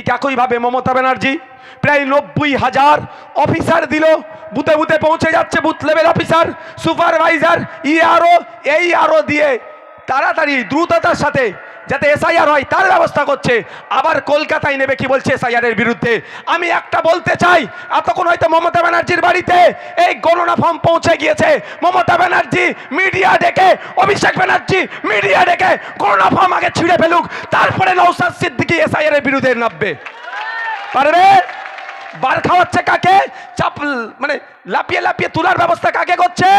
ঠিক একইভাবে মমতা ব্যানার্জি, প্রায় নব্বই হাজার অফিসার দিল, বুথে বুথে পৌঁছে যাচ্ছে বুথ লেভেল অফিসার সুপারভাইজার ই আরও এই আরও দিয়ে। তাড়াতাড়ি, দ্রুততার সাথে যাতে এসআইআর হয়, তার ব্যবস্থা করছে। আবার কলকাতায় নেবে, কি বলছে এসআইআর এর বিরুদ্ধে? আমি একটা বলতে চাই, এতক্ষণ হয়তো মমতা ব্যানার্জির বাড়িতে এই গণনা ফর্ম পৌঁছে গিয়েছে। মমতা ব্যানার্জি মিডিয়া ডেকে, অভিষেক ব্যানার্জি মিডিয়া ডেকে গণনা ফর্ম আগে ছিঁড়ে ফেলুক, তারপরে নৌসাদ সিদ্দিকি এসআইআর এর বিরুদ্ধে নামবে। পারবে? বার খাওয়াচ্ছে কাকে? চাপ মানে লাপিয়ে লাপিয়ে তোলার ব্যবস্থা কাকে করছে?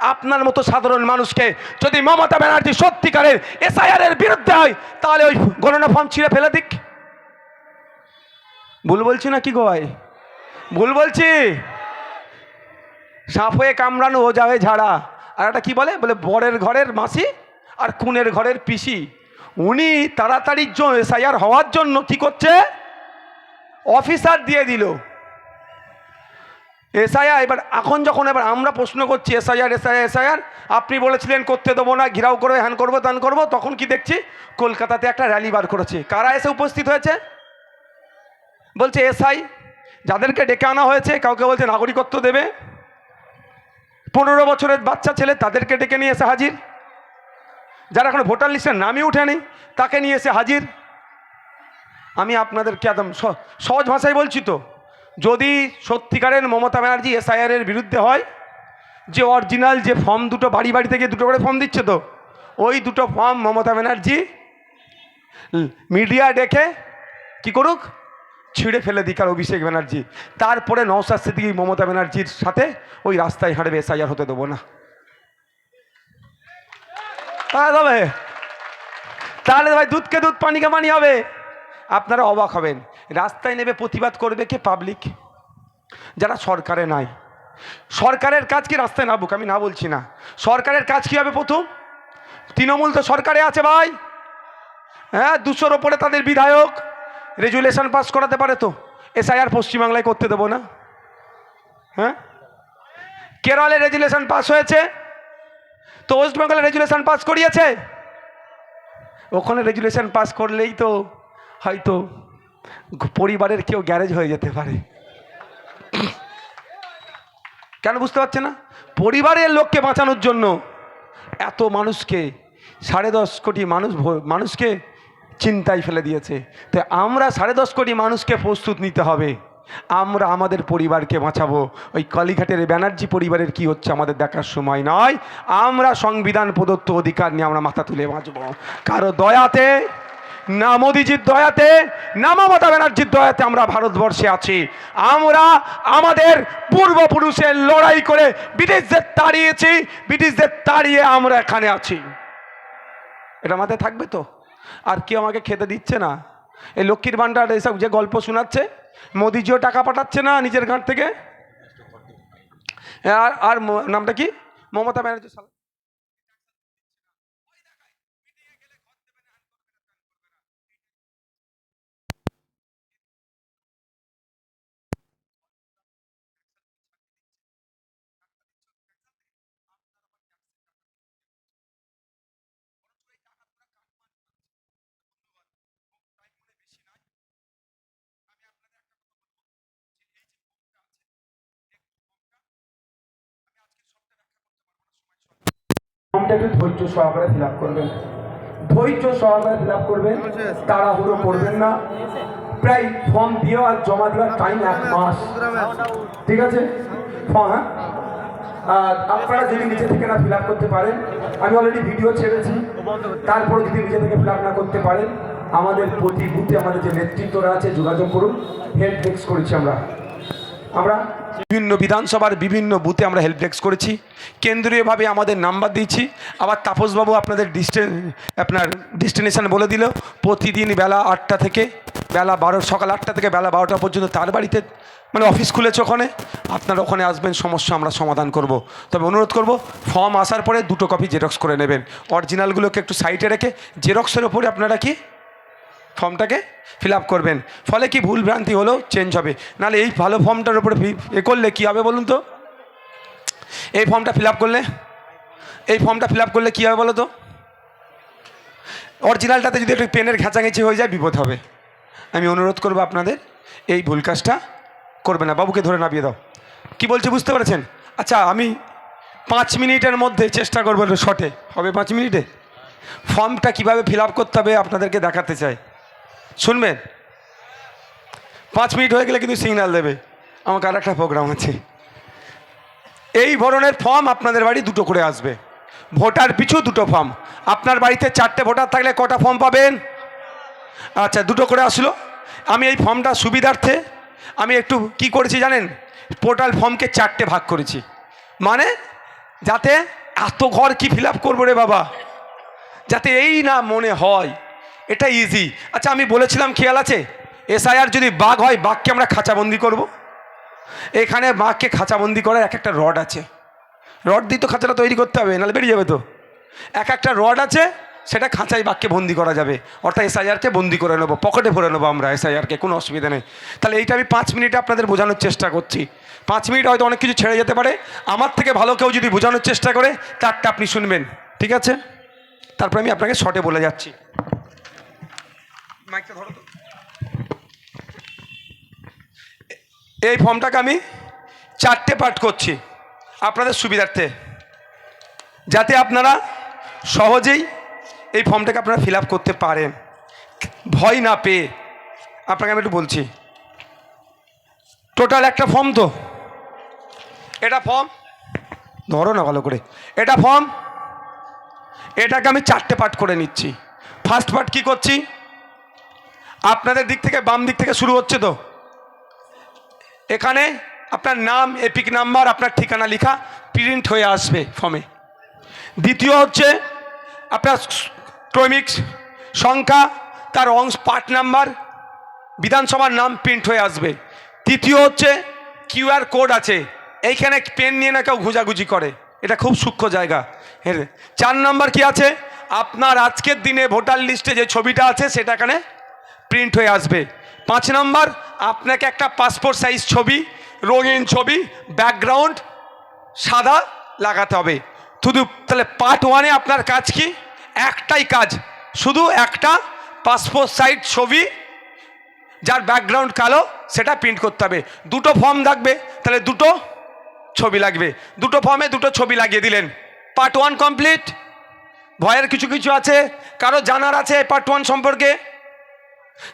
আপনার মতো সাধারণ মানুষকে যদি মমতা ব্যানার্জি সত্যিকারের এসআইআর এর বিরুদ্ধে হয়, তাহলে ওই গণনা ফর্ম ছিঁড়ে ফেলে দিক। ভুল বলছি না কি গোয়াই ভুল বলছি? সাপ হয়ে কামড়ানো ও যাবে ঝাড়া। আর একটা কি বলে? বলে বরের ঘরের মাসি আর খুনের ঘরের পিসি। উনি তাড়াতাড়ির জন্য এসআইআর হওয়ার জন্য কি করছে? অফিসার দিয়ে দিল। এসআইআর, এবার এখন যখন এবার আমরা প্রশ্ন করছি এসআইআর এসআইআর এসআইআর, আপনি বলেছিলেন করতে দেবো না, ঘিরাও করবে হ্যান করব, ত্যান করব, তখন কি দেখছি? কলকাতাতে একটা র্যালি বার করেছে। কারা এসে উপস্থিত হয়েছে? বলছে এসআই, যাদেরকে ডেকে আনা হয়েছে, কাউকে বলছে নাগরিকত্ব দেবে। পনেরো বছরের বাচ্চা ছেলে, তাদেরকে ডেকে নিয়ে এসে হাজির। যারা এখন ভোটার লিস্টের নামই উঠেনি তাকে নিয়ে এসে হাজির। আমি আপনাদেরকে একদম সহজ ভাষায় বলছি তো। যদি সত্যিকারের মমতা ব্যানার্জি এসআইআর এর বিরুদ্ধে হয়, যে অরিজিনাল যে ফর্ম দুটো বাড়ি বাড়ি থেকে দুটো করে ফর্ম দিচ্ছে তো, ওই দুটো ফর্ম মমতা ব্যানার্জি মিডিয়া ডেকে কি করুক, ছিঁড়ে ফেলে দিক আর অভিষেক ব্যানার্জি। তারপরে নওসাদ সিদ্দিকি মমতা ব্যানার্জির সাথে ওই রাস্তায় হাঁটবে, এসআইআর হতে দেবো না। তবে তাহলে ভাই দুধকে দুধ, পানিকে পানি হবে। আপনারা অবাক হবেন। রাস্তায় নেবে প্রতিবাদ করবে কে? পাবলিক যারা সরকারে নাই। সরকারের কাজ কি রাস্তায় নামুক? আমি না বলছি না। সরকারের কাজ কি হবে প্রথম? তৃণমূল তো সরকারে আছে ভাই। হ্যাঁ দুশোর ওপরে তাদের বিধায়ক। রেজুলেশন পাস করাতে পারে তো। এসআইআর পশ্চিমবাংলায় করতে দেবো না। হ্যাঁ? কেরলে রেজুলেশন পাস হয়েছে। তো ওয়েস্ট বেঙ্গলে রেজুলেশন পাস করিয়েছে। ওখানে রেজুলেশন পাস করলেই তো, হয়তো পরিবারের কেউ গ্যারেজ হয়ে যেতে পারে। কেন বুঝতে পারছে না? পরিবারের লোককে বাঁচানোর জন্য এত মানুষকে, সাড়ে দশ কোটি মানুষ মানুষকে চিন্তায় ফেলে দিয়েছে। তাই আমরা সাড়ে দশ কোটি মানুষকে প্রস্তুত নিতে হবে। আমরা আমাদের পরিবারকে বাঁচাবো। ওই কালীঘাটের ব্যানার্জি পরিবারের কি হচ্ছে আমাদের দেখার সময় নয়। আমরা সংবিধান প্রদত্ত অধিকার নিয়ে আমরা মাথা তুলে বাঁচবো। কারও দয়াতে না মোদিজির দয়াতে, না মমতা ব্যানার্জির দয়াতে আমরা ভারতবর্ষে আছি। আমরা আমাদের পূর্বপুরুষের লড়াই করে ব্রিটিশদের তাড়িয়েছি, ব্রিটিশদের তাড়িয়ে আমরা এখানে আছি। এটা মাথায় থাকবে তো? আর কেউ আমাকে খেতে দিচ্ছে না? এই লক্ষ্মীর ভাণ্ডার এসব যে গল্প শোনাচ্ছে, মোদিজিও টাকা পাঠাচ্ছে না নিজের ঘাট থেকে? আর আর নামটা কি? মমতা ব্যানার্জি ফর্মটা ধৈর্য সহকারে ফিল করবেন। ধৈর্য সহকারে ফিল করবেন, তাড়াহুড়ো করবেন না। প্রায় ফর্ম দিয়ে আর জমা দেওয়ার টাইম এক মাস। ঠিক আছে? হ্যাঁ? আর আপনারা যদি নিজে থেকে না ফিল করতে পারেন, আমি অলরেডি ভিডিও ছেড়েছি। তারপরে যদি নিজে থেকে ফিল না করতে পারেন, আমাদের প্রতি বুথে আমাদের যে নেতৃত্বরা আছে, যোগাযোগ করুন। হেল্প ডেস্ক করেছি আমরা। আমরা বিভিন্ন বিধানসভার বিভিন্ন বুথে আমরা হেল্প ডেস্ক করেছি। কেন্দ্রীয়ভাবে আমাদের নাম্বার দিয়েছি। আবার তাপসবাবু আপনাদের ডিস্টে আপনার ডেস্টিনেশন বলে দিল। প্রতিদিন বেলা আটটা থেকে বেলা বারো, সকাল আটটা থেকে বেলা বারোটা পর্যন্ত তার বাড়িতে মানে অফিস খুলেছে ওখানে। আপনারা ওখানে আসবেন, সমস্যা আমরা সমাধান করব। তবে অনুরোধ করব ফর্ম আসার পরে দুটো কপি জেরক্স করে নেবেন। অরিজিনালগুলোকে একটু সাইডে রেখে জেরক্সের ওপরে আপনারা কি ফর্মটাকে ফিল করবেন। ফলে কি ভুল ভ্রান্তি হলেও চেঞ্জ হবে। নাহলে এই ভালো ফর্মটার উপরে এ করলে কী হবে বলুন তো? এই ফর্মটা ফিল করলে? এই ফর্মটা ফিল করলে কী হবে বলো তো অরিজিনালটাতে যদি একটু পেনের ঘেঁচাঘেঁচি হয়ে যায়, বিপদ হবে। আমি অনুরোধ করব আপনাদের, এই ভুল কাজটা করবে না। বাবুকে ধরে নামিয়ে দাও। কি বলছে বুঝতে পেরেছেন? আচ্ছা আমি পাঁচ মিনিটের মধ্যে চেষ্টা করব শটে হবে পাঁচ মিনিটে? ফর্মটা কীভাবে ফিল করতে হবে আপনাদেরকে দেখাতে চাই। শুনবেন? পাঁচ মিনিট হয়ে গেলে কিন্তু সিগন্যাল দেবে। আমাকে আর একটা প্রোগ্রাম আছে। এই ধরনের ফর্ম আপনাদের বাড়ি দুটো করে আসবে। ভোটার পিছু দুটো ফর্ম আপনার বাড়িতে চারটে ভোটার থাকলে কটা ফর্ম পাবেন? আচ্ছা দুটো করে আসলো। আমি এই ফর্মটা সুবিধার্থে আমি একটু কি করেছি জানেন? পোর্টাল ফর্মকে চারটে ভাগ করেছি। মানে যাতে এত ঘর কি ফিল আপ করব রে বাবা? যাতে এই না মনে হয়। এটা ইজি আচ্ছা আমি বলেছিলাম খেয়াল আছে? এসআইআর যদি বাঘ হয়, বাঘকে আমরা খাঁচাবন্দি করব। এখানে বাঘকে খাঁচাবন্দি করার এক একটা রড আছে। রড দিয়ে তো খাঁচাটা তৈরি করতে হবে, নাহলে বেরিয়ে যাবে তো। এক একটা রড আছে, সেটা খাঁচায় বাঘকে বন্দি করা যাবে। অর্থাৎ এসআইআরকে বন্দি করে নেব, পকেটে ভরে নেব আমরা এসআইআরকে কোনো অসুবিধা নেই। তাহলে এইটা আমি পাঁচ মিনিটে আপনাদের বোঝানোর চেষ্টা করছি। পাঁচ মিনিট হয়তো অনেক কিছু ছেড়ে যেতে পারে। আমার থেকে ভালো কেউ যদি বোঝানোর চেষ্টা করে, তারটা আপনি শুনবেন। ঠিক আছে? তারপরে আমি আপনাকে শর্টে বলে যাচ্ছি। মাইকটা ধরো তো। এই ফর্মটাকে আমি চারটে পার্ট করছি আপনাদের সুবিধার্থে। যাতে আপনারা সহজেই এই ফর্মটাকে আপনারা ফিল করতে পারেন। ভয় না পেয়ে আপনাকে আমি একটু বলছি। টোটাল একটা ফর্ম তো। এটা ফর্ম, ধরো না ভালো করে। এটা ফর্ম, এটাকে আমি চারটে পার্ট করে নিচ্ছি। ফার্স্ট পার্ট কি করছি? আপনাদের দিক থেকে বাম দিক থেকে শুরু হচ্ছে তো? এখানে আপনার নাম, এপিক নাম্বার, আপনার ঠিকানা লেখা প্রিন্ট হয়ে আসবে ফর্মে দ্বিতীয় হচ্ছে আপনার ক্রমিক সংখ্যা, তার অংশ পার্ট নাম্বার, বিধানসভার নাম প্রিন্ট হয়ে আসবে। তৃতীয় হচ্ছে কিউআর কোড আছে। এইখানে পেন নিয়ে না কেউ ঘুজাগুজি করে। এটা খুব সূক্ষ্ম জায়গা। হ্যাঁ চার নাম্বার কি আছে? আপনার আজকের দিনে ভোটার লিস্টে যে ছবিটা আছে, সেটা এখানে প্রিন্ট হয়ে আসবে। পাঁচ নাম্বার, আপনাকে একটা পাসপোর্ট সাইজ ছবি, রঙিন ছবি ব্যাকগ্রাউন্ড সাদা লাগাতে হবে। শুধু তাহলে পার্ট ওয়ানে আপনার কাজ কি? একটাই কাজ, শুধু একটা পাসপোর্ট সাইজ ছবি, যার ব্যাকগ্রাউন্ড কালো, সেটা প্রিন্ট করতে হবে। দুটো ফর্ম লাগবে তাহলে দুটো ছবি লাগবে। দুটো ফর্মে দুটো ছবি লাগিয়ে দিলেন। পার্ট ওয়ান কমপ্লিট ভয়ের কিছু কিছু আছে? কারও জানার আছে পার্ট ওয়ান সম্পর্কে?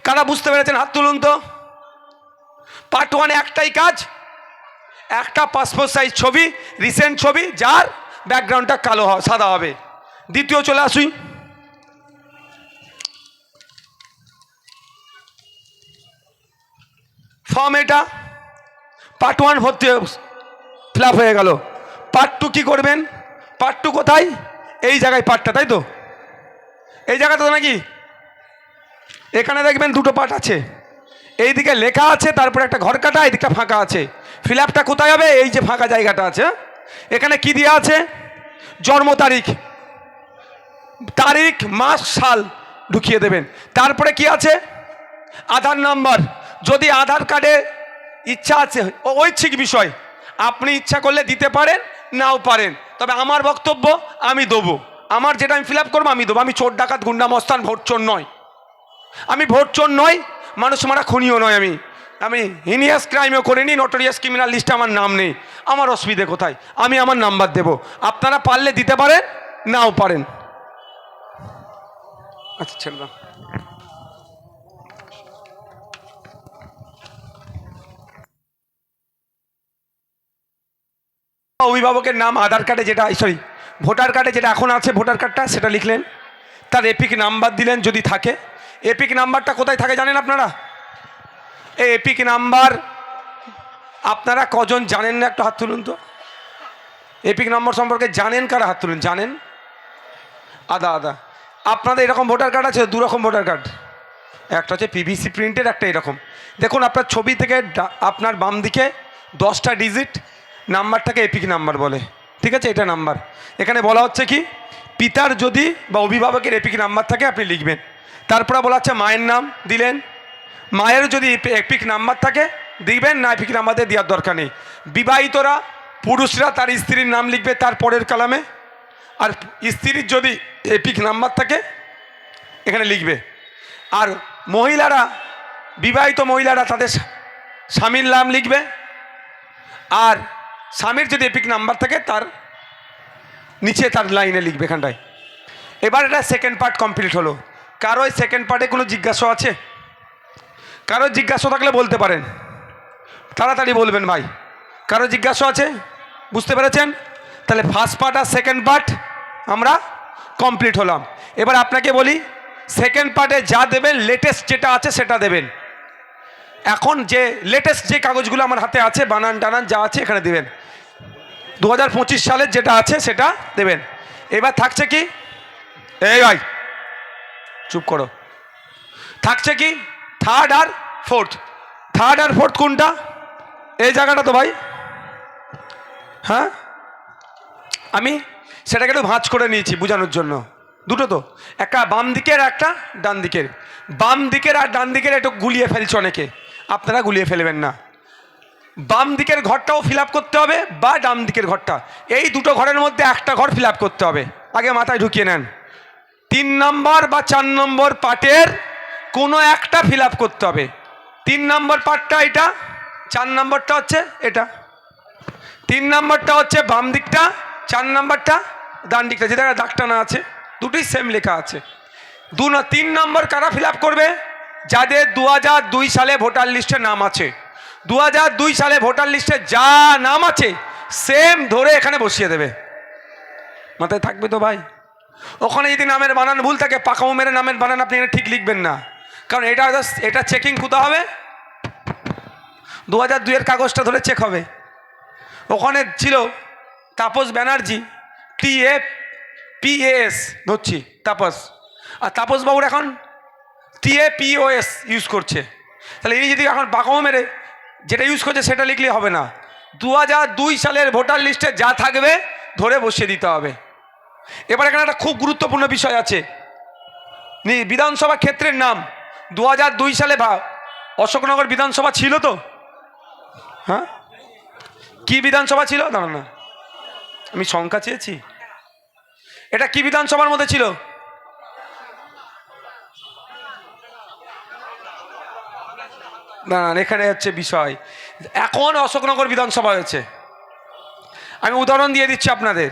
কারা বুঝতে পেরেছেন? হাত তুলুন তো। পার্ট ওয়ানে একটাই কাজ। একটা পাসপোর্ট সাইজ ছবি রিসেন্ট ছবি, যার ব্যাকগ্রাউন্ডটা কালো সাদা হবে। দ্বিতীয় চলে আসুই। ফর্ম এটা। পার্ট ওয়ান ভর্তি ফিল হয়ে গেল। পার্ট টু কী করবেন? পার্ট টু কোথায়? এই জায়গায় পার্টটা তাই তো? এই জায়গাটা তো নাকি এখানে দেখবেন দুটো পার্ট আছে। এইদিকে লেখা আছে, তারপরে একটা ঘর কাটা এদিকটা ফাঁকা আছে। ফিলাপটা কোথায় হবে? এই যে ফাঁকা জায়গাটা আছে? এখানে কি দেওয়া আছে? জন্ম তারিখ। তারিখ, মাস, সাল ঢুকিয়ে দেবেন। তারপরে কি আছে? আধার নাম্বার। যদি আধার কার্ডে ইচ্ছা আছে ঐচ্ছিক বিষয়, আপনি ইচ্ছা করলে দিতে পারেন, নাও পারেন। তবে আমার বক্তব্য আমি দেবো। আমার যেটা আমি ফিল আপ করব, আমি দেবো। আমি চোর ডাকাত, গুন্ডা, মস্তান, ভোট চোর নয়। আমি ভোট চোর নয় মানুষ মারা খুনিও নয় আমি। আমি হিনিয়াস ক্রাইমও করিনি নটোরিয়াস ক্রিমিনাল লিস্টে আমার নাম নেই। আমার অসুবিধে কোথায়? আমি আমার নাম্বার দেব। আপনারা পারলে দিতে পারেন, নাও পারেন। আচ্ছা ছেড়ে দাও। অভিভাবকের নাম আধার কার্ডে যেটা সরি ভোটার কার্ডে যেটা এখন আছে ভোটার কার্ডটা সেটা লিখলেন। তার এপিক নাম্বার দিলেন যদি থাকে। এপিক নাম্বারটা কোথায় থাকে জানেন আপনারা? এই এপিক নাম্বার, আপনারা কজন জানেন না একটা হাত তুলুন তো? এপিক নম্বর সম্পর্কে জানেন কারা হাত তুলুন? জানেন? আদা আদা। আপনাদের এরকম ভোটার কার্ড আছে? দু রকম ভোটার কার্ড। একটা হচ্ছে পিভিসি প্রিন্টের একটা এরকম। দেখুন, আপনার ছবি থেকে আপনার বাম দিকে দশটা ডিজিট নাম্বারটাকে এপিক নাম্বার বলে। ঠিক আছে? এটা নাম্বার। এখানে বলা হচ্ছে কি? পিতার যদি বা অভিভাবকের এপিক নাম্বার থাকে, আপনি লিখবেন। তারপরে বলা হচ্ছে মায়ের নাম দিলেন। মায়ের যদি এপিক নাম্বার থাকে, দিবেন, না এপিক নাম্বার দিয়ে দেওয়ার দরকার নেই। বিবাহিতরা, পুরুষরা তার স্ত্রীর নাম লিখবে তার পরের কালামে। আর স্ত্রীর যদি এপিক নাম্বার থাকে, এখানে লিখবে। আর মহিলারা, বিবাহিত মহিলারা তাদের স্বামীর নাম লিখবে। আর স্বামীর যদি এপিক নাম্বার থাকে, তার নিচে তার লাইনে লিখবে এখানটায়। এবার এটা সেকেন্ড পার্ট কমপ্লিট হলো। কারও এই সেকেন্ড পার্টে কোনো জিজ্ঞাসা আছে? কারও জিজ্ঞাসা থাকলে বলতে পারেন। তাড়াতাড়ি বলবেন ভাই। কারও জিজ্ঞাসা আছে? বুঝতে পেরেছেন? তাহলে ফার্স্ট পার্ট আর সেকেন্ড পার্ট আমরা কমপ্লিট হলাম। এবার আপনাকে বলি সেকেন্ড পার্টে যা দেবেন লেটেস্ট যেটা আছে সেটা দেবেন। এখন যে লেটেস্ট যে কাগজগুলো আমার হাতে আছে, বানান টানান যা আছে এখানে দেবেন। দু হাজার পঁচিশ সালের যেটা আছে সেটা দেবেন। এবার থাকছে কি? এই ভাই চুপ করো। থাকছে কি? থার্ড আর ফোর্থ থার্ড আর ফোর্থ কোনটা? এই জায়গাটা তো ভাই। হ্যাঁ? আমি সেটাকে একটু ভাঁজ করে নিয়েছি বোঝানোর জন্য। দুটো তো। একটা বাম দিকের, একটা ডান দিকের। বাম দিকের আর ডান দিকের একটু গুলিয়ে ফেলছে অনেকে। আপনারা গুলিয়ে ফেলবেন না। বাম দিকের ঘরটাও ফিল করতে হবে বা ডান দিকের ঘরটা। এই দুটো ঘরের মধ্যে একটা ঘর ফিল করতে হবে। আগে মাথায় ঢুকিয়ে নেন। তিন নম্বর বা চার নম্বর পার্টের কোনো একটা ফিল করতে হবে। তিন নম্বর পার্টটা এটা, চার নম্বরটা হচ্ছে এটা। তিন নম্বরটা হচ্ছে বাম দিকটা, চার নম্বরটা ডান দিকটা, যেটা দাগটা না আছে, দুটোই সেম লেখা আছে। দু না, তিন নম্বর কারা ফিল করবে? যাদের দু দুই সালে ভোটার লিস্টে নাম আছে। দু দুই সালে ভোটার লিস্টে যা নাম আছে সেম ধরে এখানে বসিয়ে দেবে। মাথায় থাকবে তো ভাই? ওখানে যদি নামের বানান ভুল থাকে পাকামো মেরে নামের বানান আপনি এখানে ঠিক লিখবেন না। কারণ এটা এটা চেকিং কোথা হবে? দু হাজার দুইয়ের কাগজটা ধরে চেক হবে। ওখানে ছিল Tapas Banerjee, T A P S, ধরছি, তাপস। আর তাপস বাবুর এখন টি এ পিওএস ইউজ করছে। তাহলে ইনি যদি এখন বাঁকামো মেরে যেটা ইউজ করছে সেটা লিখলে হবে না। দু হাজার দুই সালের ভোটার লিস্টে যা থাকবে ধরে বসিয়ে দিতে হবে। এবার এখানে একটা খুব গুরুত্বপূর্ণ বিষয় আছে। বিধানসভা ক্ষেত্রের নাম দু দুই সালে ভা, অশোকনগর বিধানসভা ছিল তো? হ্যাঁ? কি বিধানসভা ছিল? দাঁড়ান না। আমি সংখ্যা চেয়েছি। এটা কি বিধানসভার মধ্যে ছিল? দাঁড়ান, এখানে হচ্ছে বিষয়। এখন অশোকনগর বিধানসভা হয়েছে। আমি উদাহরণ দিয়ে দিচ্ছি আপনাদের।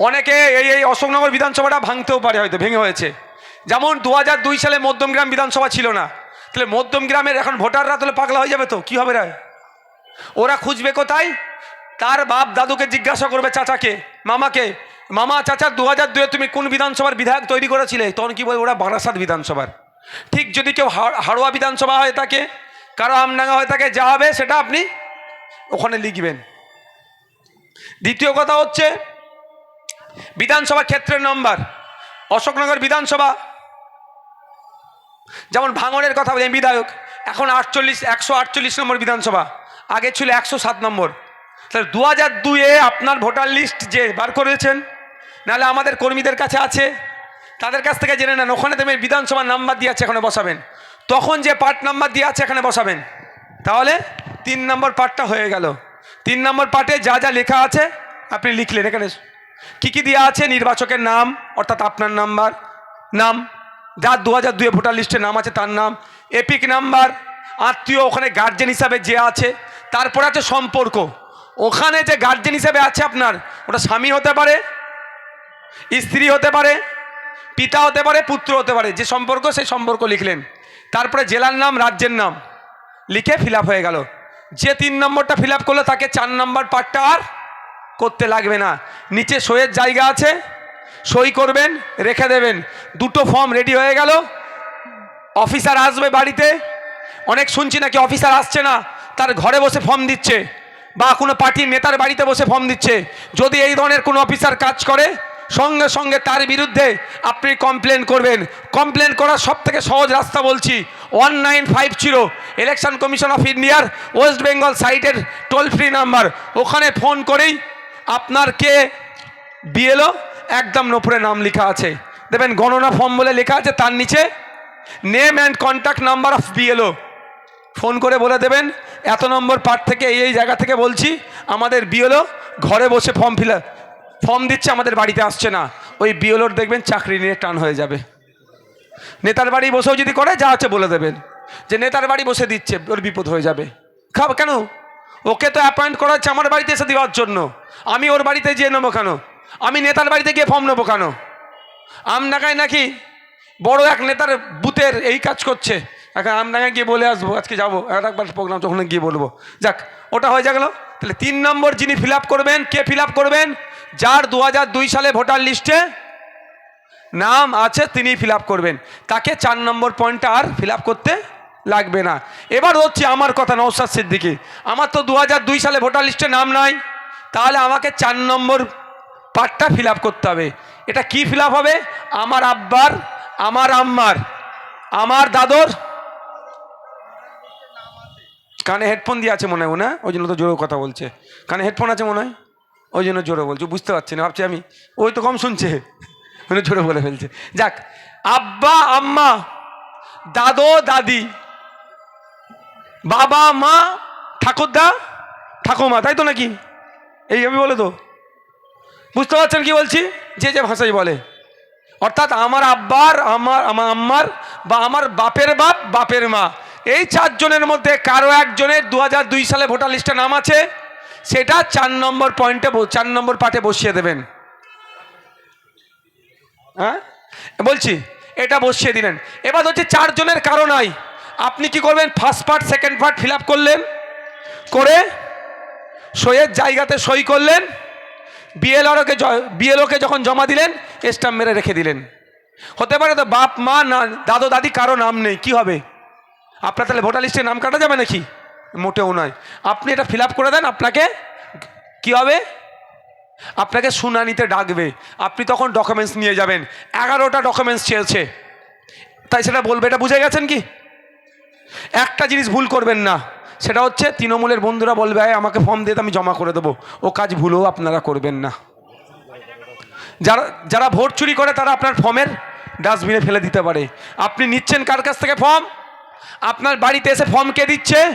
অনেকে এই এই অশোকনগর বিধানসভাটা ভাঙতেও পারে হয়তো, ভেঙে হয়েছে। যেমন দু দুই সালে মধ্যমগ্রাম বিধানসভা ছিল না, তাহলে মধ্যমগ্রামের এখন ভোটাররা তাহলে পাগলা হয়ে যাবে তো, কী হবে রে ওরা খুঁজবে কোথায়? তার বাপ দাদুকে জিজ্ঞাসা করবে চাচাকে, মামাকে, মামা, চাচা দু হাজার দুয়ে তুমি কোন বিধানসভার বিধায়ক তৈরি করেছিলে? তখন কি বলে ওরা বারাসাত বিধানসভার। ঠিক যদি কেউ হাড়- হাড়োয়া বিধানসভা হয়ে থাকে, কারও আমডাঙ্গা হয়ে থাকে, যা হবে সেটা আপনি ওখানে লিখবেন। দ্বিতীয় কথা হচ্ছে বিধানসভা ক্ষেত্রের নম্বর, অশোকনগর বিধানসভা। যেমন ভাঙনের কথা বলি বিধায়ক। এখন আটচল্লিশ, একশো আটচল্লিশ নম্বর বিধানসভা, আগে ছিল একশো সাত নম্বর। তাহলে দু হাজার দুয়ে আপনার ভোটার লিস্ট যে বার করেছেন, নাহলে আমাদের কর্মীদের কাছে আছে, তাদের কাছ থেকে জেনে নেন, ওখানে তুমি বিধানসভার নাম্বার দিয়ে আছে, এখানে বসাবেন। তখন যে পার্ট নাম্বার দিয়ে আছে, এখানে বসাবেন। তাহলে তিন নম্বর পার্টটা হয়ে গেল। তিন নম্বর পার্টে যা যা লেখা আছে, আপনি লিখলেন, এখানে কী কী দেওয়া আছে? নির্বাচকের নাম, অর্থাৎ আপনার নাম্বার, নাম, যার দু হাজার দুয়ে ভোটার লিস্টে নাম আছে তার নাম, এপিক নাম্বার, আত্মীয়, ওখানে গার্জেন হিসাবে যে আছে, তারপর আছে সম্পর্ক। ওখানে যে গার্জেন হিসাবে আছে আপনার, ওটা স্বামী হতে পারে, স্ত্রী হতে পারে, পিতা হতে পারে, পুত্র হতে পারে, যে সম্পর্ক সেই সম্পর্ক লিখলেন। তারপরে জেলার নাম, রাজ্যের নাম, লিখে ফিল হয়ে গেল। যে তিন নম্বরটা ফিল করল, তাকে চার নম্বর পার্টটা আর করতে লাগবে না। নিচে সইয়ের জায়গা আছে, সই করবেন, রেখে দেবেন। দুটো ফর্ম রেডি হয়ে গেল। অফিসার আসবে বাড়িতে। অনেক শুনছি নাকি অফিসার আসছে না। তার ঘরে বসে ফর্ম দিচ্ছে বা কোনো পার্টির নেতার বাড়িতে বসে ফর্ম দিচ্ছে। যদি এই ধরনের কোনো অফিসার কাজ করে, সঙ্গে সঙ্গে তার বিরুদ্ধে আপনি কমপ্লেন করবেন। কমপ্লেন করার সব থেকে সহজ রাস্তা বলছি one nine five zero election commission of ইন্ডিয়ার ওয়েস্ট বেঙ্গল সাইটের টোল ফ্রি নাম্বার ওখানে ফোন করেই আপনার কে? বিএলও? একদম নোপরে নাম লেখা আছে। দেখবেন গণনা ফর্ম বলে লেখা আছে, তার নিচে name and contact number of BLO. Phone করে বলে দেবেন, এত নম্বর পার্ট থেকে এই এই জায়গা থেকে বলছি, আমাদের বিএলও ঘরে বসে ফর্ম ফিল ফর্ম দিচ্ছে, আমাদের বাড়িতে আসছে না। ওই বিএলওর দেখবেন চাকরি নিয়ে টান হয়ে যাবে। নেতার বাড়ি বসেও যদি করে, যা আছে বলে দেবেন। যে নেতার বাড়ি বসে দিচ্ছে, ওর বিপদ হয়ে যাবে। খাব কেন? ওকে তো অ্যাপয়েন্ট করা হচ্ছে আমার বাড়িতে এসে দেওয়ার জন্য। আমি ওর বাড়িতে যেয়ে নেব কেন? আমি নেতার বাড়িতে গিয়ে ফর্ম নেব কেন? আমডাঙ্গায় নাকি বড় এক নেতার বুথের এই কাজ করছে। এখন আমডাঙ্গায় গিয়ে বলে আসব, আজকে যাব। একবার প্রোগ্রাম তখন গিয়ে বলব। যাক, ওটা হয়ে গেল। তাহলে তিন নম্বর যিনি ফিল করবেন, কে ফিল করবেন? যার দু সালে ভোটার লিস্টে নাম আছে তিনি ফিল করবেন। তাকে চার নম্বর পয়েন্টটা আর ফিল করতে লাগবে না। এবার হচ্ছে আমার কথা নৌসাদ সিদ্দিকি। আমার তো দু সালে ভোটার লিস্টে নাম নাই। তাহলে আমাকে চার নম্বর পার্টটা ফিল করতে হবে। এটা কি ফিল হবে? আমার আব্বার, আমার আম্মার, আমার দাদর। কানে হেডফোন দিয়ে আছে মনে হয়, না? ওই জন্য তো জোরে কথা বলছে। কানে হেডফোন আছে মনে হয়? ওই জন্য জোরে বলছে, বুঝতে পারছি না, ভাবছি আমি। ওই তো কম শুনছে। ওই জোরে বলে ফেলছে। যাক, আব্বা, আম্মা, দাদো, দাদি বাবা, মা, ঠাকুরদা ঠাকুমা তাই তো নাকি? এই আমি বলে তো। বুঝতে পারছেন কি বলছি? যে যে ভাষাই বলে। অর্থাৎ আমার আব্বার, আমার আমার আম্মার বা আমার বাপের বাপ, বাপের মা। এই চারজনের মধ্যে কারও একজনের দু দুই সালে ভোটার লিস্টে নাম আছে, সেটা চার নম্বর পয়েন্টে চার নম্বর পার্টে বসিয়ে দেবেন। হ্যাঁ? বলছি, এটা বসিয়ে দিলেন। এবার হচ্ছে চারজনের কারও নাই। আপনি কি করবেন? First part second part fill করলেন, করে সইয়ের জায়গাতে সই করলেন বিএলআরকে বিএলওকে যখন জমা দিলেন স্টাম্প মেরে রেখে দিলেন। হতে পারে তো বাপ, মা, না, দাদু, দাদি কারও নাম নেই, কি হবে? আপনার তাহলে ভোটার লিস্টে নাম কাটা যাবে নাকি? মোটেও নয়। আপনি এটা ফিল করে দেন, আপনাকে কি হবে? আপনাকে শুনানিতে ডাকবে। আপনি তখন ডকুমেন্টস নিয়ে যাবেন। এগারোটা ডকুমেন্টস চেয়েছে। তাই সেটা বলবে, এটা বুঝে গেছেন কি? একটা জিনিস ভুল করবেন না। সেটা হচ্ছে তৃণমূলের বন্ধুরা বলবে "এই, আমাকে ফর্ম দিয়ে আমি জমা করে দেবো। ও কাজ ভুলও আপনারা করবেন না। যারা যারা ভোট চুরি করে তারা আপনার ফর্মের ডাস্টবিনে ফেলে দিতে পারে। আপনি নিচ্ছেন কার কাছ থেকে ফর্ম আপনার বাড়িতে এসে ফর্ম কে দিচ্ছে?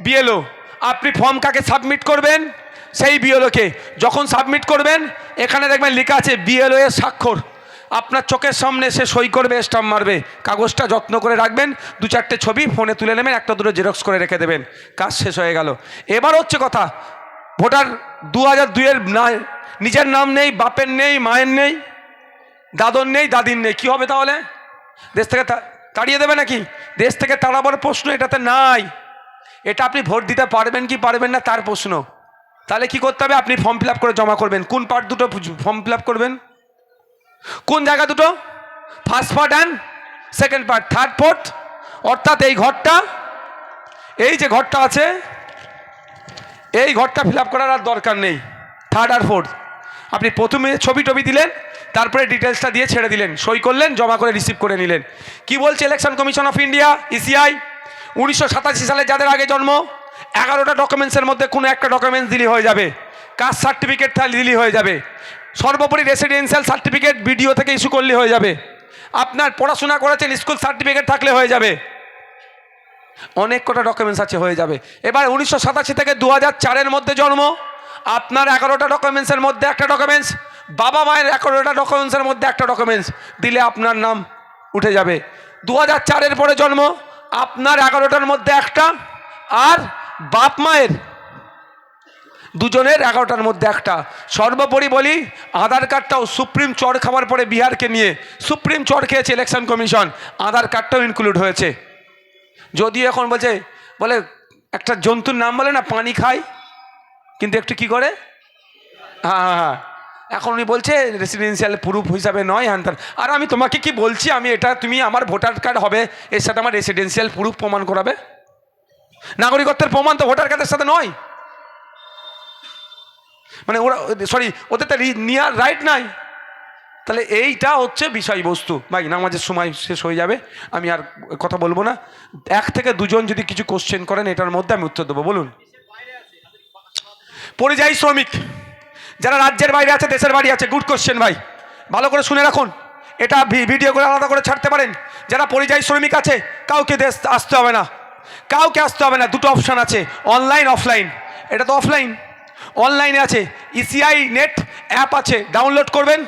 বিএলও আপনি ফর্ম কাকে সাবমিট করবেন? সেই বিএলওকে যখন সাবমিট করবেন এখানে দেখবেন লেখা আছে বিএলও এর স্বাক্ষর। আপনার চোখের সামনে সে সই করবে স্টাম্প মারবে। কাগজটা যত্ন করে রাখবেন, দু চারটে ছবি ফোনে তুলে নেবেন, একটা দুটো জেরক্স করে রেখে দেবেন। কাজ শেষ হয়ে গেল। এবার হচ্ছে কথা, ভোটার দু হাজার দুইয়ের না নিজের নাম নেই, বাপের নেই, মায়ের নেই, দাদর নেই, দাদির নেই, কী হবে তাহলে? দেশ থেকে তাড়িয়ে দেবে নাকি? দেশ থেকে তাড়াবার প্রশ্ন এটাতে নাই। এটা আপনি ভোট দিতে পারবেন কি পারবেন না, তার প্রশ্ন। তাহলে কি করতে হবে? আপনি ফর্ম ফিল করে জমা করবেন। কোন পার্ট দুটো ফর্ম ফিল করবেন? কোন জায়গা দুটো? First part and second part third fourth অর্থাৎ এই ঘরটা, এই যে ঘরটা আছে, এই ঘরটা ফিল করার আর দরকার নেই থার্ড আর ফোর্থ আপনি প্রথমে ছবি টবি দিলেন, তারপরে ডিটেলসটা দিয়ে ছেড়ে দিলেন, সই করলেন, জমা করে রিসিভ করে নিলেন। কি বলছে election commission of India ECI উনিশশো সাতাশি সালে যাদের আগে জন্ম, এগারোটা ডকুমেন্টসের মধ্যে কোনো একটা ডকুমেন্টস দিলি হয়ে যাবে। কাস্ট সার্টিফিকেট দিলি হয়ে যাবে। সর্বোপরি রেসিডেন্সিয়াল সার্টিফিকেট বিডিও থেকে ইস্যু করলে হয়ে যাবে। আপনার পড়াশোনা করেছেন স্কুল সার্টিফিকেট থাকলে হয়ে যাবে। অনেক কটা ডকুমেন্টস আছে, হয়ে যাবে। এবার উনিশশো সাতাশি থেকে দু হাজার চারের মধ্যে জন্ম। আপনার এগারোটা ডকুমেন্টসের মধ্যে একটা ডকুমেন্টস বাবা মায়ের এগারোটা ডকুমেন্টসের মধ্যে একটা ডকুমেন্টস দিলে আপনার নাম উঠে যাবে। দু হাজার চারের পরে জন্ম। আপনার এগারোটার মধ্যে একটা। আর বাপ মায়ের দুজনের এগারোটার মধ্যে একটা। সর্বোপরি বলি, আধার কার্ডটাও সুপ্রিম চড় খাওয়ার পরে বিহারকে নিয়ে। সুপ্রিম চড় খেয়েছে ইলেকশন কমিশন আধার কার্ডটাও ইনক্লুড হয়েছে। যদিও এখন বলছে, বলে একটা জন্তুর নাম বলে না, পানি খায়, কিন্তু একটু কি করে? হ্যাঁ হ্যাঁ হ্যাঁ। এখন উনি বলছে রেসিডেন্সিয়াল প্রুফ হিসাবে নয় হ্যান। আর আমি তোমাকে কি বলছি, আমি এটা, তুমি আমার ভোটার কার্ড হবে, এর সাথে আমার রেসিডেন্সিয়াল প্রুফ প্রমাণ করাবে? নাগরিকত্বের প্রমাণ তো ভোটার কার্ডের সাথে নয়। মানে ওরা সরি ওদের তো নেওয়ার রাইট নাই। তাহলে এইটা হচ্ছে বিষয়বস্তু। ভাই, নামাজের সময় শেষ হয়ে যাবে। আমি আর কথা বলব না। এক থেকে দুজন যদি কিছু কোশ্চেন করেন, এটার মধ্যে আমি উত্তর দেবো। বলুন। পরিযায়ী শ্রমিক, যারা রাজ্যের বাইরে আছে, দেশের বাড়ি আছে গুড কোশ্চেন ভাই। ভালো করে শুনে রাখুন। এটা ভিডিও করে আলাদা করে ছাড়তে পারেন। যারা পরিযায়ী শ্রমিক আছে, কাউকে দেশ আসতে হবে না। কাউকে আসতে হবে না। দুটো অপশান আছে অনলাইন অফলাইন এটা তো অফলাইন অনলাইনে আছে ইসিআই নেট অ্যাপ আছে ডাউনলোড করবেন।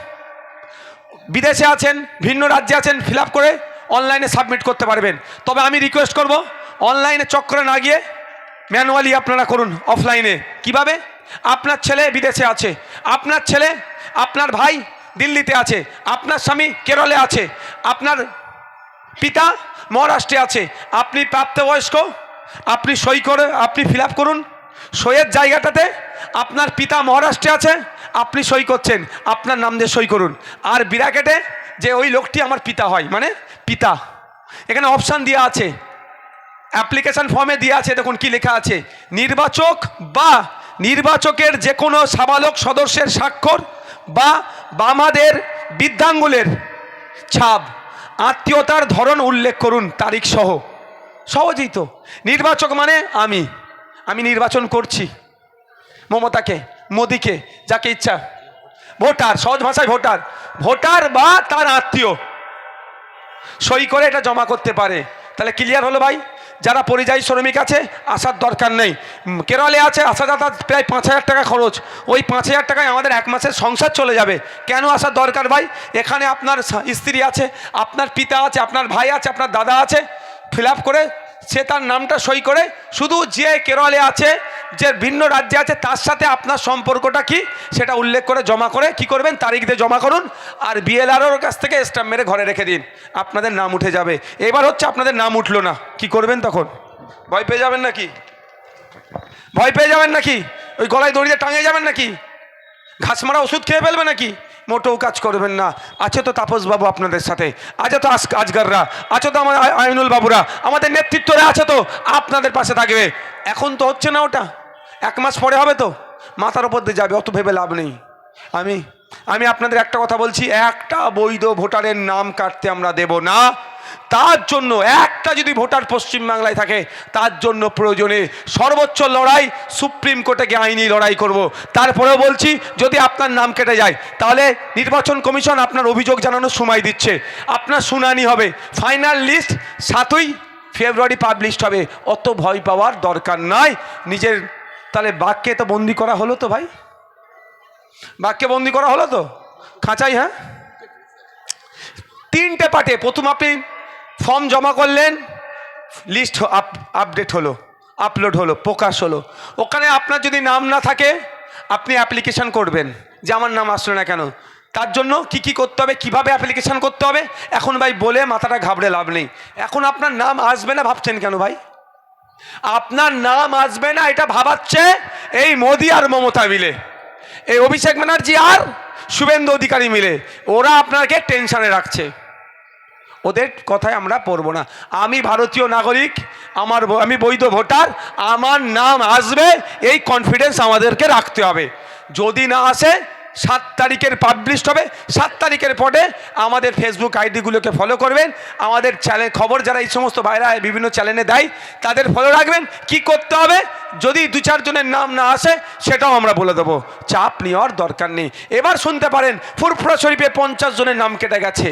বিদেশে আছেন, ভিন্ন রাজ্যে আছেন ফিল করে অনলাইনে সাবমিট করতে পারবেন। তবে আমি রিকোয়েস্ট করব অনলাইনে চক্করে না গিয়ে ম্যানুয়ালি আপনারা করুন অফলাইনে কীভাবে? আপনার ছেলে বিদেশে আছে, আপনার ছেলে, আপনার ভাই দিল্লিতে আছে, আপনার স্বামী কেরলে আছে, আপনার পিতা মহারাষ্ট্রে আছে, আপনি প্রাপ্তবয়স্ক, আপনি সই করে, আপনি ফিল করুন। সইয়ের জায়গাটাতে আপনার পিতা মহারাষ্ট্রে আছে, আপনি সই করছেন। আপনার নাম দিয়ে সই করুন। আর বিরাকেটে যে ওই লোকটি আমার পিতা হয় মানে পিতা। এখানে অপশান দেওয়া আছে। অ্যাপ্লিকেশন ফর্মে দেওয়া আছে, দেখুন কি লেখা আছে। নির্বাচক বা নির্বাচকের যে কোনো সাবালক সদস্যের স্বাক্ষর বা বামাদের বৃদ্ধাঙ্গুলের ছাপ। আত্মীয়তার ধরন উল্লেখ করুন তারিখ সহ সহজেই তো। নির্বাচক মানে আমি। আমি নির্বাচন করছি। মমতাকে, মোদিকে, যাকে ইচ্ছা। ভোটার, সহজ ভাষায় ভোটার। ভোটার বা তার আত্মীয়। সই করে এটা জমা করতে পারে। তাহলে ক্লিয়ার হলো ভাই? যারা পরিযায়ী শ্রমিক আছে, আসার দরকার নেই। কেরলে আছে আসা যাতায়াত প্রায় পাঁচ হাজার টাকা খরচ। ওই পাঁচ হাজার টাকায় আমাদের এক মাসের সংসার চলে যাবে। কেন আসার দরকার ভাই? এখানে আপনার স্ত্রী আছে, আপনার পিতা আছে, আপনার ভাই আছে, আপনার দাদা আছে। ফিল করে সে তার নামটা সই করে, শুধু যে কেরলে আছে, যে ভিন্ন রাজ্যে আছে, তার সাথে আপনার সম্পর্কটা কি, সেটা উল্লেখ করে জমা করে কি করবেন, তারিখ দিয়ে জমা করুন, আর বিএলআরওর কাছ থেকে স্ট্যাম্প মেরে ঘরে রেখে দিন। আপনাদের নাম উঠে যাবে। এবার হচ্ছে আপনাদের নাম উঠল না। কি করবেন তখন? ভয় পেয়ে যাবেন নাকি? ভয় পেয়ে যাবেন নাকি? ওই গলায় দড়িয়ে টাঙিয়ে যাবেন নাকি? ঘাস মারা ওষুধ খেয়ে ফেলবে নাকি? মোটেও কাজ করবেন না। আছে তো তাপসবাবু আপনাদের সাথে, আছে তো আজ- আজগাররা, আছে তো আমার আই- আইনুল বাবুরা, আমাদের নেতৃত্বরা আছে তো, আপনাদের পাশে থাকবে। এখন তো হচ্ছে না ওটা, এক মাস পরে হবে তো, মাথার ওপর দিয়ে যাবে, অত ভেবে লাভ নেই। আমি আমি আপনাদের একটা কথা বলছি, একটা বৈধ ভোটারের নাম কাটতে আমরা দেব না। তার জন্য একটা যদি ভোটার পশ্চিমবাংলায় থাকে, তার জন্য প্রয়োজনে সর্বোচ্চ লড়াই, সুপ্রিম কোর্টে গিয়ে আইনি লড়াই করব। তারপরেও বলছি, যদি আপনার নাম কেটে যায়, তাহলে নির্বাচন কমিশন আপনার অভিযোগ জানানোর সময় দিচ্ছে। আপনার শুনানি হবে। ফাইনাল লিস্ট সাতই ফেব্রুয়ারি পাবলিশড হবে। অত ভয় পাওয়ার দরকার নাই। নিজের তাহলে বাক্যে তো বন্দি করা হলো তো ভাই। বাক্যে বন্দি করা হলো তো? খাঁচাই হ্যাঁ? তিনটে পার্টে, প্রথম আপনি ফর্ম জমা করলেন লিস্ট আপ আপডেট হলো আপলোড হলো, প্রকাশ হলো। ওখানে আপনার যদি নাম না থাকে, আপনি অ্যাপ্লিকেশন করবেন। যে আমার নাম আসলো না কেন? তার জন্য কি কি করতে হবে, কীভাবে অ্যাপ্লিকেশন করতে হবে? এখন ভাই বলে মাথাটা ঘাবড়ে লাভ নেই। এখন আপনার নাম আসবে না ভাবছেন কেন ভাই? আপনার নাম আসবে না, এটা ভাবাচ্ছে এই মোদি আর মমতা মিলে। এই অভিষেক ব্যানার্জি আর শুভেন্দু অধিকারী মিলে, ওরা আপনাকে টেনশানে রাখছে। ওদের কথায় আমরা পড়ব না। আমি ভারতীয় নাগরিক, আমার আমি বৈধ ভোটার, আমার নাম আসবে, এই কনফিডেন্স আমাদেরকে রাখতে হবে। যদি না আসে সাত তারিখের পাবলিশ হবে। সাত তারিখের পরে আমাদের ফেসবুক আইডিগুলোকে ফলো করবেন। আমাদের চ্যানেল খবর যারা এই সমস্ত ভাইরা বিভিন্ন চ্যানেলে দেয়, তাদের ফলো রাখবেন। কি করতে হবে? যদি দু চারজনের নাম না আসে, সেটাও আমরা বলে দেবো। চাপ নেওয়ার দরকার নেই। এবার শুনতে পারেন, ফুরফুরা শরীফে পঞ্চাশ জনের নাম কেটে গেছে।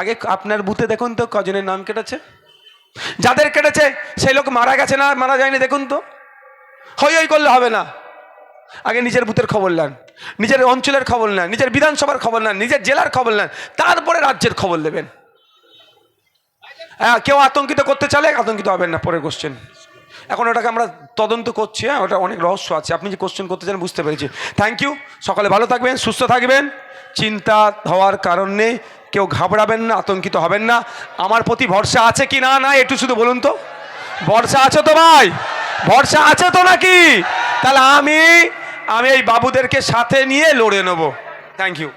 আগে আপনার বুথে দেখুন তো কজনের নাম কেটেছে। যাদের কেটেছে, সেই লোক মারা গেছে না মারা যায়নি দেখুন তো। হই হই করলে হবে না। আগে নিজের বুথের খবর নেন। নিজের অঞ্চলের খবর নেন, নিজের বিধানসভার খবর নেন, নিজের জেলার খবর নেন, তারপরে রাজ্যের খবর নেবেন। হ্যাঁ কেউ আতঙ্কিত করতে চালে আতঙ্কিত হবেন না, পরের কোশ্চেন এখন ওটাকে আমরা তদন্ত করছি হ্যাঁ ওটা অনেক রহস্য আছে। আপনি যে কোশ্চেন করতে চান, বুঝতে পেরেছি। থ্যাংক ইউ সকালে ভালো থাকবেন, সুস্থ থাকবেন। চিন্তা হওয়ার কারণ নেই, কেউ ঘাবড়াবেন না, আতঙ্কিত হবেন না। আমার প্রতি ভরসা আছে কি? না না, একটু শুধু বলুন তো। ভরসা আছে তো ভাই? ভরসা আছে তো নাকি? তাহলে আমি আমি এই বাবুদেরকে সাথে নিয়ে লড়ে নেব থ্যাংক ইউ!